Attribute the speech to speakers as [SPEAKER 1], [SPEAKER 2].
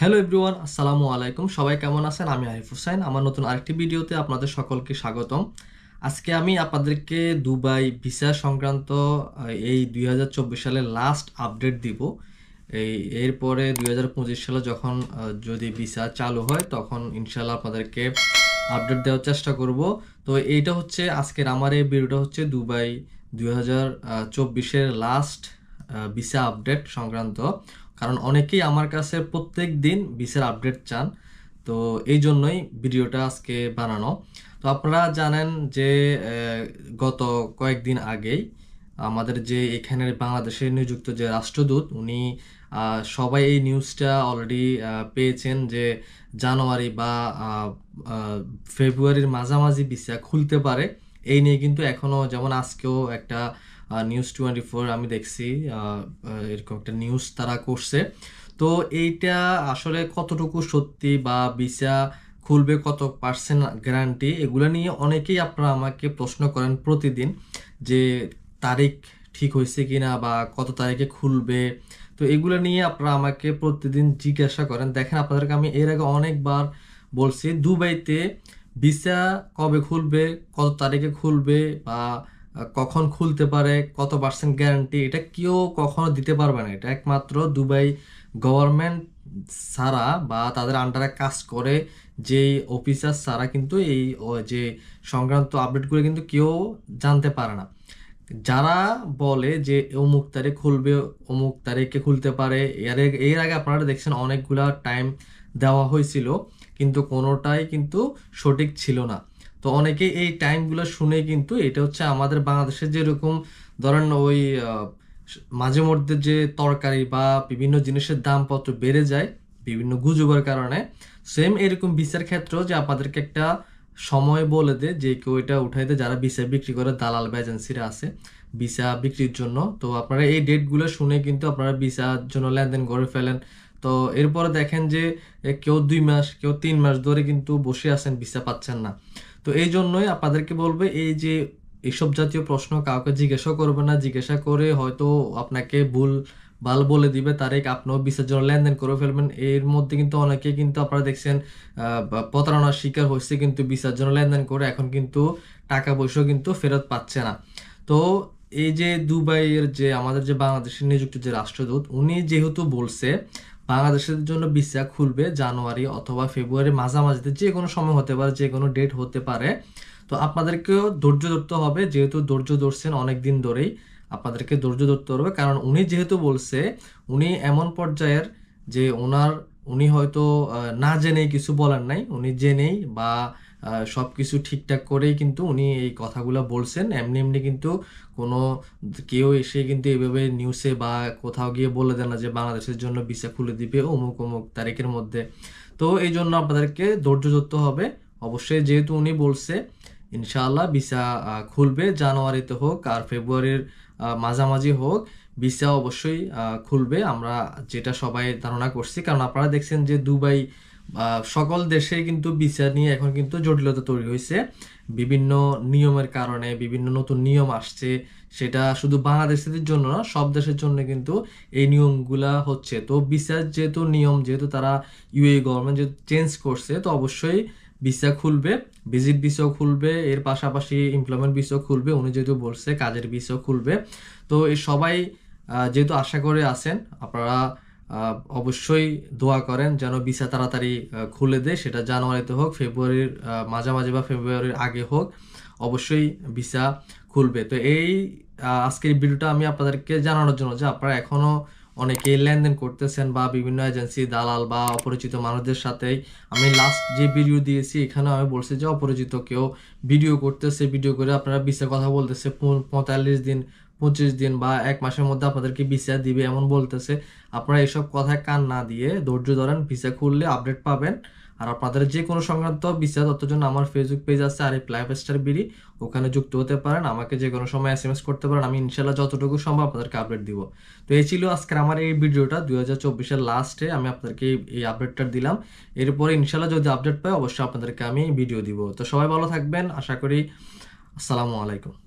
[SPEAKER 1] Hello everyone আসসালামু আলাইকুম। সবাই কেমন আছেন? আমি আরিফ হোসেন আমার নতুন আরেকটি ভিডিওতে আপনাদের সকলকে স্বাগতম। আজকে আমি আপনাদেরকে দুবাই ভিসা সংক্রান্ত এই দুই সালের লাস্ট আপডেট দিব। এই, এরপরে দুই হাজার পঁচিশ সালে যখন যদি ভিসা চালু হয়, তখন ইনশাল্লাহ আপনাদেরকে আপডেট দেওয়ার চেষ্টা করব। তো এইটা হচ্ছে আজকের আমার এই ভিডিওটা হচ্ছে দুবাই দুই হাজার লাস্ট ভিসা আপডেট সংক্রান্ত। কারণ অনেকেই আমার কাছে প্রত্যেক দিন ভিসার আপডেট চান। তো এই জন্যই ভিডিওটা আজকে বানানো। তো আপনারা জানেন যে গত কয়েকদিন আগেই আমাদের যে এখানের বাংলাদেশে নিযুক্ত যে রাষ্ট্রদূত, উনি সবাই এই নিউজটা অলরেডি পেয়েছেন যে জানুয়ারি বা ফেব্রুয়ারির মাঝামাঝি ভিসা খুলতে পারে। এই নিয়ে কিন্তু এখনও যেমন আজকেও একটা নিউজ টোয়েন্টি ফোর আমি দেখছি এরকম একটা নিউজ তারা করছে। তো এইটা আসলে কতটুকু সত্যি বা ভিসা খুলবে কত পার্সেন্ট গ্যারান্টি এগুলো নিয়ে অনেকেই আপনারা আমাকে প্রশ্ন করেন প্রতিদিন যে তারিখ ঠিক হয়েছে কিনা বা কত তারিখে খুলবে। তো এগুলো নিয়ে আপনারা আমাকে প্রতিদিন জিজ্ঞাসা করেন। দেখেন, আপনাদেরকে আমি এর আগে অনেকবার বলছি, দুবাইতে ভিসা কবে খুলবে, কত তারিখে খুলবে বা কখন খুলতে পারে, কত পার্সেন্ট গ্যারান্টি এটা কেউ কখনো দিতে পারবে না। এটা একমাত্র দুবাই গভর্নমেন্ট সারা বা তাদের আন্ডারে কাজ করে যেই অফিসার সারা কিন্তু এই যে সংক্রান্ত আপডেটগুলো কিন্তু কেউ জানতে পারে না। যারা বলে যে অমুক তারিখ খুলবে, অমুক তারিখে খুলতে পারে, এর এর আগে আপনারা দেখছেন অনেকগুলা টাইম দেওয়া হয়েছিল, কিন্তু কোনোটাই কিন্তু সঠিক ছিল না। তো অনেকে এই টাইমগুলো শুনে কিন্তু এটা হচ্ছে আমাদের বাংলাদেশে যেরকম ধরেন ওই মাঝে মধ্যে যে তরকারি বা বিভিন্ন জিনিসের দামপত্র বেড়ে যায়, বিভিন্ন গুজবের কারণে সেম এরকম বিচার ক্ষেত্রেও যে আপনাদেরকে একটা সময় বলে দে যে কেউ এটা উঠাইতে যারা ভিসা বিক্রি করে, দালাল বা এজেন্সিরা আছে ভিসা বিক্রির জন্য। তো আপনারা এই ডেটগুলো শুনে কিন্তু আপনারা ভিসার জন্য লেনদেন করে ফেলেন। তো এরপরে দেখেন যে কেউ দুই মাস, কেউ তিন মাস ধরে কিন্তু বসে আছেন ভিসা পাচ্ছেন না। তো এই জন্যই আপনাদেরকে বলবে, এই যে এইসব জাতীয় প্রশ্ন কাউকে জিজ্ঞাসা করবে না, জিজ্ঞাসা করে হয়তো আপনাকে ভুল ভালো বলে দিবে, তারিখ আপনিও ভিসার জন্য লেনদেন করে ফেলবেন। এর মধ্যে কিন্তু অনেকে কিন্তু আপনারা দেখছেন প্রতারণার শিকার হচ্ছে কিন্তু ভিসার জন্য লেনদেন করে এখন কিন্তু টাকা পয়সাও কিন্তু ফেরত পাচ্ছে না। তো এই যে দুবাইয়ের যে আমাদের যে বাংলাদেশের নিযুক্ত যে রাষ্ট্রদূত, উনি যেহেতু বলছে বাংলাদেশের জন্য ভিসা খুলবে জানুয়ারি অথবা ফেব্রুয়ারি মাঝামাঝিতে, যে কোনো সময় হতে পারে, যে কোনো ডেট হতে পারে। তো আপনাদেরকেও ধৈর্য ধরতে হবে, যেহেতু ধৈর্য ধরছেন অনেক দিন ধরেই, আপনাদেরকে ধৈর্য ধরতে হবে। কারণ উনি যেহেতু বলছে, উনি এমন পর্যায়ের যে ওনার, উনি হয়তো না জেনেই কিছু বলার নাই, উনি জেনেই বা সব কিছু ঠিকঠাক করেই কিন্তু উনি এই কথাগুলো বলছেন। এমনি এমনি কিন্তু কোনো কেউ এসে কিন্তু এভাবে নিউজে বা কোথাও গিয়ে বলে দেন না যে, বাংলাদেশের জন্য ভিসা খুলে দিবে অমুক অমুক তারিখের মধ্যে। তো এই জন্য আপনাদেরকে ধৈর্য ধরতে হবে। অবশ্যই যেহেতু উনি বলছে, ইনশাআল্লাহ ভিসা খুলবে জানুয়ারিতে হোক আর ফেব্রুয়ারির মাঝামাঝি হোক, ভিসা অবশ্যই খুলবে। আমরা যেটা সবাই ধারণা করছি, কারণ আপনারা দেখছেন যে দুবাই সকল দেশে কিন্তু বিচার নিয়ে এখন কিন্তু জটিলতা তৈরি হয়েছে। বিভিন্ন নিয়মের কারণে বিভিন্ন নতুন নিয়ম আসছে, সেটা শুধু বাংলাদেশের জন্য না, সব দেশের জন্য কিন্তু এই নিয়মগুলা হচ্ছে। তো বিচার যেহেতু নিয়ম, যেহেতু তারা ইউএই গভর্নমেন্ট যেহেতু চেঞ্জ করছে, তো অবশ্যই ভিসা খুলবে ভিজিট ভিসাও খুলবে, এর পাশাপাশি এমপ্লয়মেন্ট ভিসাও খুলবে, উনি যেহেতু বলছে কাজের ভিসাও খুলবে। তো এই সবাই যেহেতু আশা করে আছেন, আপনারা অবশ্যই দোয়া করেন যেন ভিসা তাড়াতাড়ি খুলে দেয়। সেটা জানুয়ারিতে হোক, ফেব্রুয়ারির মাঝামাঝি বা ফেব্রুয়ারির আগে হোক, অবশ্যই ভিসা খুলবে। তো এই আজকের ভিডিওটা আমি আপনাদেরকে জানানোর জন্য যে আপনারা এখনও অনেকে লেনদেন করতেছেন বা বিভিন্ন এজেন্সি, দালাল বা অপরিচিত মানুষদের সাথেই আমি লাস্ট যে ভিডিও দিয়েছি, এখানে আমি বলছি যে অপরিচিত কেউ ভিডিও করতেছে ভিডিও করে আপনারা ভিসা কথা বলতেছে। পঁয়তাল্লিশ দিন পঁচিশ দিন বা এক মাসের মধ্যে আপনাদেরকে ভিসা দিবে এমন বলতেছে। আপনারা এসব কথায় কান না দিয়ে ধৈর্য ধরেন, ভিসা খুললে আপডেট পাবেন। আর আপনাদের যে কোনো সংক্রান্ত ভিসা তথ্যের জন্য আমার ফেসবুক পেজ আছে আর এই লাইফ স্টার বিডি। ওখানে যুক্ত হতে পারেন, আমাকে যে কোনো সময় এস করতে পারেন, আমি ইনশাল্লাহ যতটুকু সম্ভব আপনাদেরকে আপডেট দিব। তো এই ছিল আজকের আমার এই ভিডিওটা, দুই হাজার চব্বিশের লাস্টে আমি আপনাদেরকে এই আপডেটটা দিলাম। এরপরে ইনশাল্লাহ যদি আপডেট পাই, অবশ্যই আপনাদেরকে আমি ভিডিও দিব। তো সবাই ভালো থাকবেন, আশা করি, আসসালামু আলাইকুম।